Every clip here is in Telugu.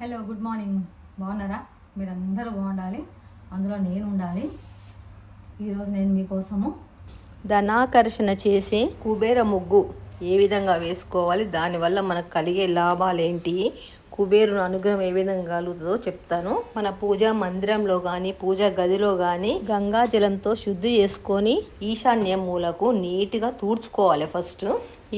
హలో గుడ్ మార్నింగ్ బాగున్నారా? మీరందరూ బాగుండాలి. అందులో నేను ఉండాలి. ఈరోజు నేను మీకోసము ధనాకర్షణ చేసే కుబేర ముగ్గు. ఏ విధంగా వేసుకోవాలి దానివల్ల మనకు కలిగే లాభాలు ఏంటి కుబేరుని అనుగ్రహం ఏ విధంగా కలుగుతుందో చెప్తాను. మన పూజా మందిరంలో కానీ పూజా గదిలో కానీ గంగా జలంతో శుద్ధి చేసుకొని ఈశాన్య మూలకు నీట్గా తూడ్చుకోవాలి ఫస్ట్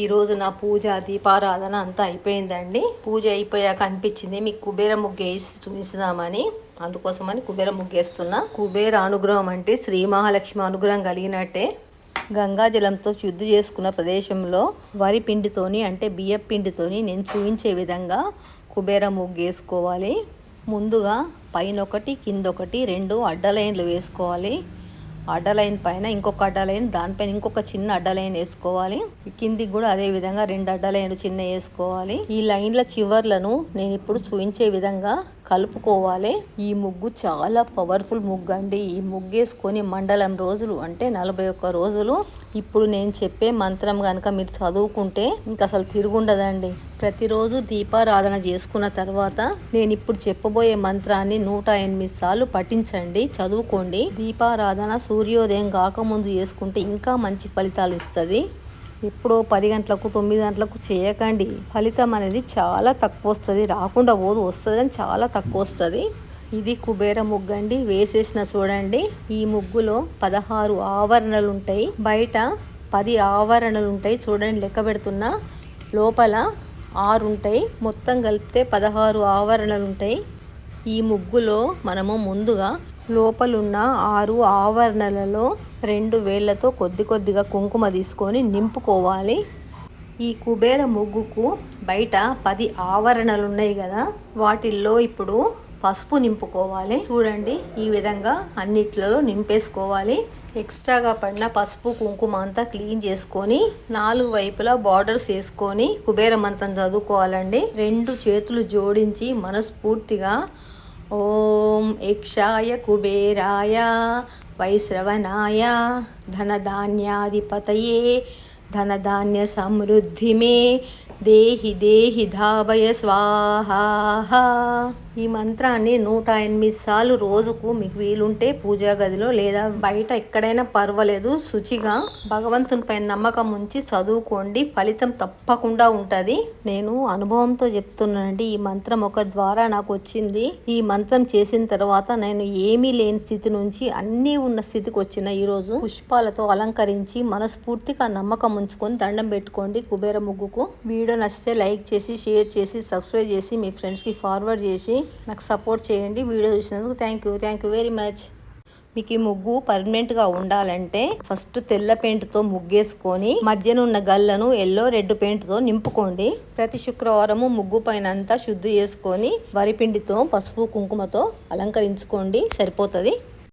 ఈ రోజు నా పూజ దీపారాధన అంతా అయిపోయిందండి. పూజ అయిపోయాక అనిపించింది మీకు కుబేర ముగ్గు వేసి చూపిస్తామని అందుకోసమని కుబేర ముగ్గేస్తున్నా కుబేర అనుగ్రహం అంటే శ్రీ మహాలక్ష్మి అనుగ్రహం కలిగినట్టే. గంగాజలంతో శుద్ధి చేసుకున్న ప్రదేశంలో వరి పిండితోని అంటే బియ్య పిండితోని నేను చూపించే విధంగా కుబేర ముగ్గు వేసుకోవాలి. ముందుగా పైన ఒకటి కింద ఒకటి రెండు అడ్డ లైన్లు వేసుకోవాలి. అడ్డ లైన్ పైన ఇంకొక అడ్డ లైన్ దానిపైన ఇంకొక చిన్న అడ్డ లైన్ వేసుకోవాలి. కిందికి కూడా అదే విధంగా రెండు అడ్డ లైన్లు చిన్న వేసుకోవాలి. ఈ లైన్ల చివర్లను నేను ఇప్పుడు చూపించే విధంగా కలుపుకోవాలి. ఈ ముగ్గు చాలా పవర్ఫుల్ ముగ్గు అండి. ఈ ముగ్గేసుకొని మండలం రోజులు అంటే నలభై ఒక్క రోజులు. ఇప్పుడు నేను చెప్పే మంత్రం కనుక మీరు చదువుకుంటే ఇంకా అసలు తిరుగుండదండి. ప్రతిరోజు దీపారాధన చేసుకున్న తర్వాత నేను ఇప్పుడు చెప్పబోయే మంత్రాన్ని నూట ఎనిమిది సార్లు పఠించండి. చదువుకోండి. దీపారాధన సూర్యోదయం కాకముందు చేసుకుంటే ఇంకా మంచి ఫలితాలు ఇస్తుంది. ఎప్పుడో పది గంటలకు తొమ్మిది గంటలకు చేయకండి. ఫలితం అనేది చాలా తక్కువ వస్తుంది రాకుండా పోదు. వస్తుంది కానీ చాలా తక్కువ వస్తుంది ఇది కుబేర ముగ్గు అండి వేసేసిన చూడండి. ఈ ముగ్గులో పదహారు ఆవరణలు ఉంటాయి బయట పది ఆవరణలు ఉంటాయి చూడండి లెక్క పెడుతున్నా. లోపల ఆరు ఉంటాయి మొత్తం కలిపితే పదహారు ఆవరణలు ఉంటాయి ఈ ముగ్గులో మనము ముందుగా లోపలున్న ఆరు ఆవరణలలో రెండు వేళ్ళతో కొద్ది కొద్దిగా కుంకుమ తీసుకొని నింపుకోవాలి. ఈ కుబేర ముగ్గుకు బయట పది ఆవరణలు ఉన్నాయి కదా వాటిల్లో ఇప్పుడు పసుపు నింపుకోవాలి. చూడండి ఈ విధంగా అన్నిట్లలో నింపేసుకోవాలి. ఎక్స్ట్రాగా పడిన పసుపు కుంకుమ అంతా క్లీన్ చేసుకొని నాలుగు వైపులా బార్డర్స్ వేసుకొని కుబేర మంత్రం చదువుకోవాలండి. రెండు చేతులు జోడించి మనస్ఫూర్తిగా ఓం యక్షాయ కుబేరాయ వైశ్రవణాయ ధనధాన్యాధిపతయే ధనధాన్య సమృద్ధి మే దేహి దేహి ధావయ స్వాహా ఈ మంత్రాన్ని నూట ఎనిమిది సార్లు రోజుకు మీకు వీలుంటే పూజా గదిలో లేదా బయట ఎక్కడైనా పర్వాలేదు శుచిగా భగవంతుని పైన నమ్మకం ఉంచి చదువుకోండి. ఫలితం తప్పకుండా ఉంటుంది. నేను అనుభవంతో చెప్తున్నానండి ఈ మంత్రం ఒక ద్వారా నాకు వచ్చింది. ఈ మంత్రం చేసిన తర్వాత నేను ఏమీ లేని స్థితి నుంచి అన్నీ ఉన్న స్థితికి వచ్చిన ఈరోజు పుష్పాలతో అలంకరించి మనస్ఫూర్తిగా నమ్మకం ఉంచుకొని దండం పెట్టుకోండి కుబేర ముగ్గుకు. వీడియో నచ్చితే లైక్ చేసి షేర్ చేసి సబ్స్క్రైబ్ చేసి మీ ఫ్రెండ్స్కి ఫార్వర్డ్ చేసి నాకు సపోర్ట్ చేయండి వీడియో చూసినందుకు thank you thank you very much. మీకు ఈ ముగ్గు పర్మనెంట్గా ఉండాలంటే ఫస్ట్ తెల్ల పెయింట్తో ముగ్గేసుకొని మధ్యన ఉన్న గల్లను ఎల్లో రెడ్ పెయింట్తో నింపుకోండి. ప్రతి శుక్రవారము ముగ్గు పైన అంతా శుద్ధి చేసుకొని వరిపిండితో పసుపు కుంకుమతో అలంకరించుకోండి. సరిపోతుంది.